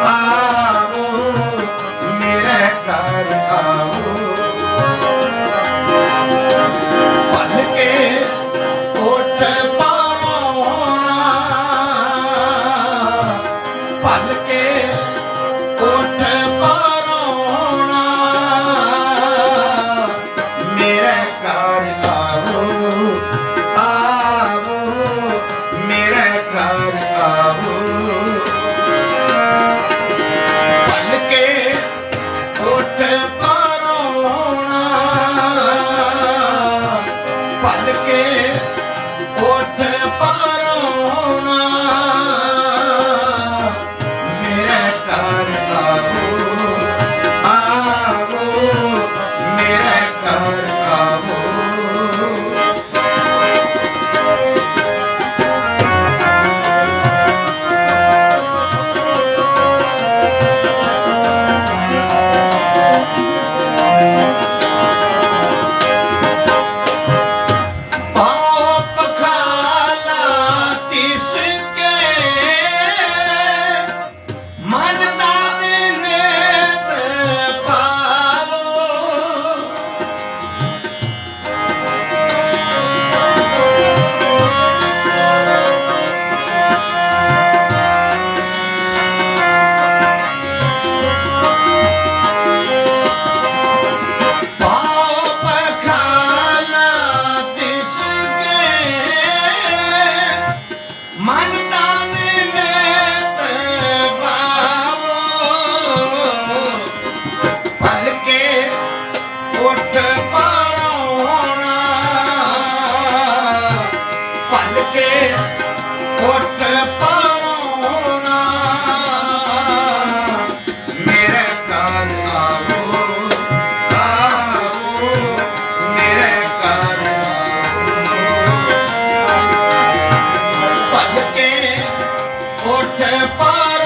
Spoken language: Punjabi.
ਆਵੋ, ਮੇਰੇ ਘਰ ਆਵੋ। ਭਲ ਕੇ ਕੋਠ ਪਾਵੋਣਾ ਭਲ ਕੇ ਕੋਠ ਪਾਵੋਣਾ ਮੇਰੇ ਘਰ ਆਵੋ ਆਵੋ, ਮੇਰੇ ਘਰ ਆਵੋ। ਭਲ ਕੇ ਕੇ ਉਠ ਪਰੋਣਾ। ਮੇਰੇ ਘਰ ਆਵੋ ਆਵੋ ਮੇਰੇ ਘਰ ਆਵੋ। ਕੇ ਉਠ ਪਰ